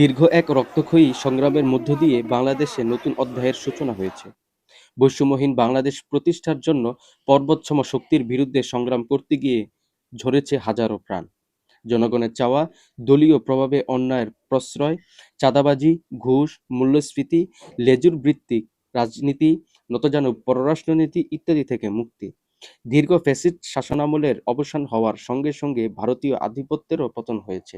দীর্ঘ এক রক্তক্ষয়ী সংগ্রামের মধ্য দিয়ে বাংলাদেশে নতুন অধ্যায়ের সূচনা হয়েছে। বৈষম্যহীন বাংলাদেশ প্রতিষ্ঠার জন্য পর্বতসম শক্তির বিরুদ্ধে সংগ্রাম করতে গিয়ে ঝরেছে হাজারো প্রাণ। জনগণের চাওয়া, দলীয় প্রভাবে অন্যায়ের প্রশ্রয়, চাঁদাবাজি, ঘুষ, মূল্যস্ফীতি, লেজুর ভিত্তিক রাজনীতি, নতজানু পররাষ্ট্রনীতি ইত্যাদি থেকে মুক্তি। দীর্ঘ ফ্যাসিস্ট শাসনামলের অবসান হওয়ার সঙ্গে সঙ্গে ভারতীয় আধিপত্যেরও পতন হয়েছে।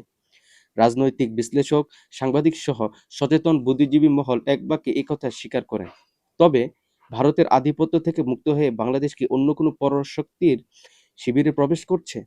রাজনৈতিক বিশ্লেষক, সাংবাদিক সহ সচেতন বুদ্ধিজীবী মহল এক বাক্যে একথা স্বীকার করে তবে ভারতের আধিপত্য থেকে মুক্ত হয়ে বাংলাদেশ কি অন্য কোনো পরশক্তির শিবিরে প্রবেশ করছে?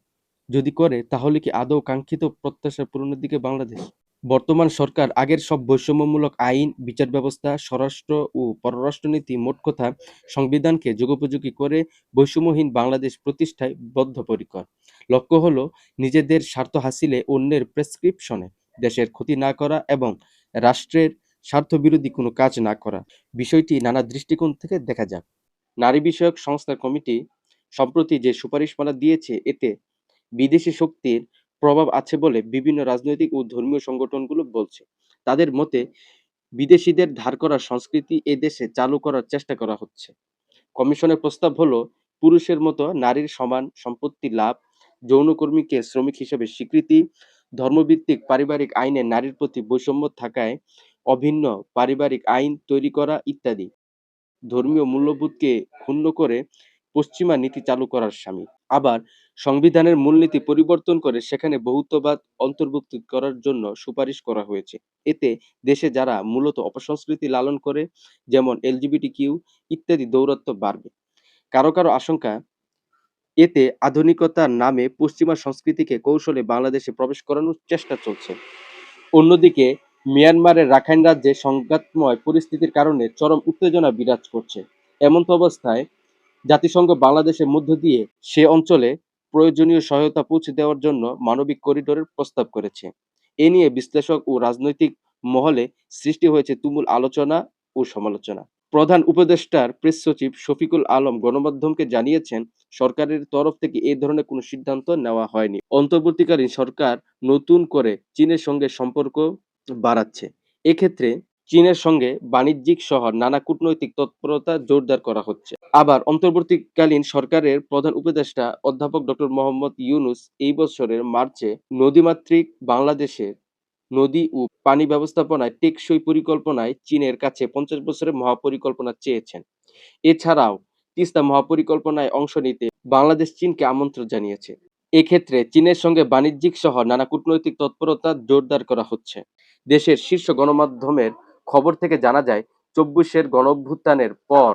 যদি করে, তাহলে কি আদৌ কাঙ্ক্ষিত প্রত্যাশা পূরণের দিকে বাংলাদেশ? বর্তমান সরকার আগের সব বৈষম্যমূলক আইন, বিচার ব্যবস্থা, স্বরাষ্ট্র ও পররাষ্ট্রনীতি মোট কথা সংবিধানকে যুগোপযোগী করে বৈষম্যহীন বাংলাদেশ প্রতিষ্ঠায় বদ্ধপরিকর। লক্ষ্য হলো নিজেদের স্বার্থ হাসিলে অন্যের প্রেসক্রিপশনে দেশের ক্ষতি না করা এবং রাষ্ট্রের স্বার্থবিরোধী কোনো কাজ না করা। বিষয়টি নানা দৃষ্টিকোণ থেকে দেখা যাক। নারী বিষয়ক সংস্থার কমিটি সম্প্রতি যে সুপারিশমালা দিয়েছে, এতে বিদেশি শক্তির প্রভাব আছে বলে বিভিন্ন রাজনৈতিক ও ধর্মীয় সংগঠনগুলো বলছে। তাদের মতে, বিদেশিদের ধার করা সংস্কৃতি এ দেশে চালু করার চেষ্টা করা হচ্ছে। কমিশনের প্রস্তাব হলো, পুরুষের মতো নারীর সমান সম্পত্তি লাভ, যৌনকর্মীকে শ্রমিক হিসেবে স্বীকৃতি, ধর্মভিত্তিক পারিবারিক আইনে নারীর প্রতি বৈষম্য থাকায় অভিন্ন পারিবারিক আইন তৈরি করা ইত্যাদি। ধর্মীয় মূল্যবোধকে ক্ষুণ্ণ করে পশ্চিমা নীতি চালু করার স্বামী আবার সংবিধানের মূলনীতি পরিবর্তন করে সেখানে বহুত্ববাদ অন্তর্ভুক্ত করার জন্য সুপারিশ করা হয়েছে। এতে দেশে যারা মূলত অপসংস্কৃতি লালন করে, যেমন এলজিবিটি কিউ ইত্যাদি দৌরত্ব বাড়বে। কারও কারও আশঙ্কা, এতে আধুনিকতার নামে পশ্চিমা সংস্কৃতিকে কৌশলে বাংলাদেশে প্রবেশ করানোর চেষ্টা চলছে। অন্যদিকে মিয়ানমারের রাখাইন রাজ্যে সংঘাতময় পরিস্থিতির কারণে চরম উত্তেজনা বিরাজ করছে। এমন্ত অবস্থায় জাতিসংঘ বাংলাদেশের মধ্য দিয়ে সে অঞ্চলে প্রয়োজনীয় সহায়তা পৌঁছে দেওয়ার জন্য মানবিক করিডোরের প্রস্তাব করেছে। এ নিয়ে বিশ্লেষক ও রাজনৈতিক মহলে সৃষ্টি হয়েছে তুমুল আলোচনা ও সমালোচনা। প্রধান উপদেষ্টার প্রেস সচিব শফিকুল আলম গণমাধ্যমকে জানিয়েছেন, সরকারের তরফ থেকে এই ধরনের কোনো সিদ্ধান্ত নেওয়া হয়নি। অন্তর্বর্তীকালীন সরকার নতুন করে চীনের সঙ্গে সম্পর্ক বাড়াচ্ছে। এক্ষেত্রে চীনের সঙ্গে বাণিজ্যিক সহ নানা কূটনৈতিক তৎপরতা জোরদার করা হচ্ছে। আবার অন্তর্বর্তীকালীন সরকারের প্রধান উপদেষ্টা অধ্যাপক ডক্টর মোহাম্মদ ইউনুস এই বছরের মার্চে নদীমাতৃক বাংলাদেশের নদী ও পানি ব্যবস্থাপনায় টেকসই পরিকল্পনায় চীনের কাছে পঞ্চাশ বছরের মহাপরিকল্পনা চেয়েছেন। এছাড়াও তিস্তা মহাপরিকল্পনায় অংশ নিতে বাংলাদেশ চীনকে আমন্ত্রণ জানিয়েছে। এক্ষেত্রে চীনের সঙ্গে বাণিজ্যিক সহ নানা কূটনৈতিক তৎপরতা জোরদার করা হচ্ছে। দেশের শীর্ষ গণমাধ্যমের খবর থেকে জানা যায়, চব্বিশের গণঅভ্যুত্থানের পর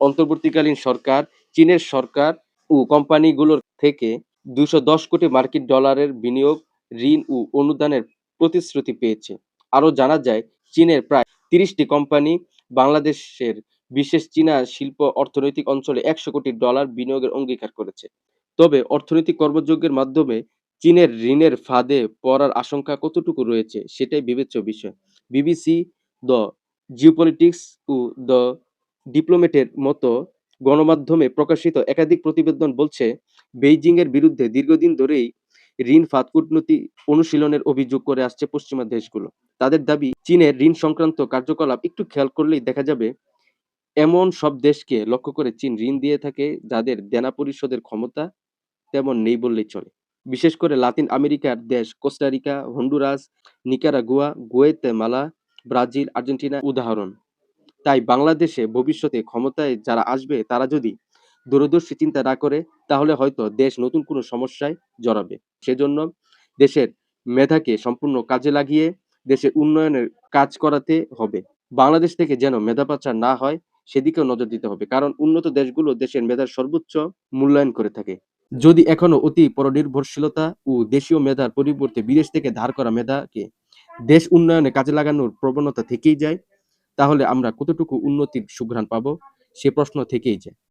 অন্তর্বর্তীকালীন সরকার, চীনের সরকার ও কোম্পানিগুলোর থেকে দশ কোটি মার্কিন ডলারের বিনিয়োগ, ঋণ ও অনুদানের প্রতিশ্রুতি পেয়েছে। আরও জানা যায়, চীনের প্রায় তিরিশটি কোম্পানি বাংলাদেশের বিশেষ চীনা শিল্প অর্থনৈতিক অঞ্চলে একশো কোটি ডলার বিনিয়োগের অঙ্গীকার করেছে। তবে অর্থনৈতিক কর্মযজ্ঞের মাধ্যমে চীনের ঋণের ফাঁদে পড়ার আশঙ্কা কতটুকু রয়েছে, সেটাই বিবেচ্য বিষয়। বিবিসি দ্য জিওপলিটিক্স ও দ্য ডিপ্লোমেটের মতো গণমাধ্যমে প্রকাশিত একাধিক প্রতিবেদন বলছে বেইজিং এর বিরুদ্ধে দীর্ঘদিন ধরেই ঋণ ফাঁদ কূটনীতি অনুশীলনের অভিযোগ করে আসছে পশ্চিমা দেশগুলো। তাদের দাবি, চীনের ঋণ সংক্রান্ত কার্যকলাপ একটু খেয়াল করলেই দেখা যাবে, এমন সব দেশকে লক্ষ্য করে চীন ঋণ দিয়ে থাকে, যাদের দেনা পরিশোধের ক্ষমতা তেমন নেই বললেই চলে। বিশেষ করে লাতিন আমেরিকার দেশ Costa Rica, Honduras, Nicaragua, Guatemala Brazil, Argentina উদাহরণ। তাই বাংলাদেশে ভবিষ্যতে ক্ষমতায় যারা আসবে, তারা যদি দূরদর্শী চিন্তা না করে, তাহলে হয়তো দেশ নতুন কোনো সমস্যায় জড়াবে। সেজন্য দেশের মেধাকে সম্পূর্ণ কাজে লাগিয়ে দেশের উন্নয়নের কাজ করাতে হবে। বাংলাদেশ থেকে যেন মেধা পাচার না হয়, সেদিকেও নজর দিতে হবে। কারণ উন্নত দেশগুলো দেশের মেধার সর্বোচ্চ মূল্যায়ন করে থাকে। যদি এখনও অতি পরনির্ভরশীলতা ও দেশীয় মেধার পরিবর্তে বিদেশ থেকে ধার করা মেধাকে দেশ উন্নয়নে কাজে লাগানোর প্রবণতা থেকেই যায়, তাহলে আমরা কতটুকু উন্নতির সুঘ্রাণ পাব? সে প্রশ্ন থেকেই যায়।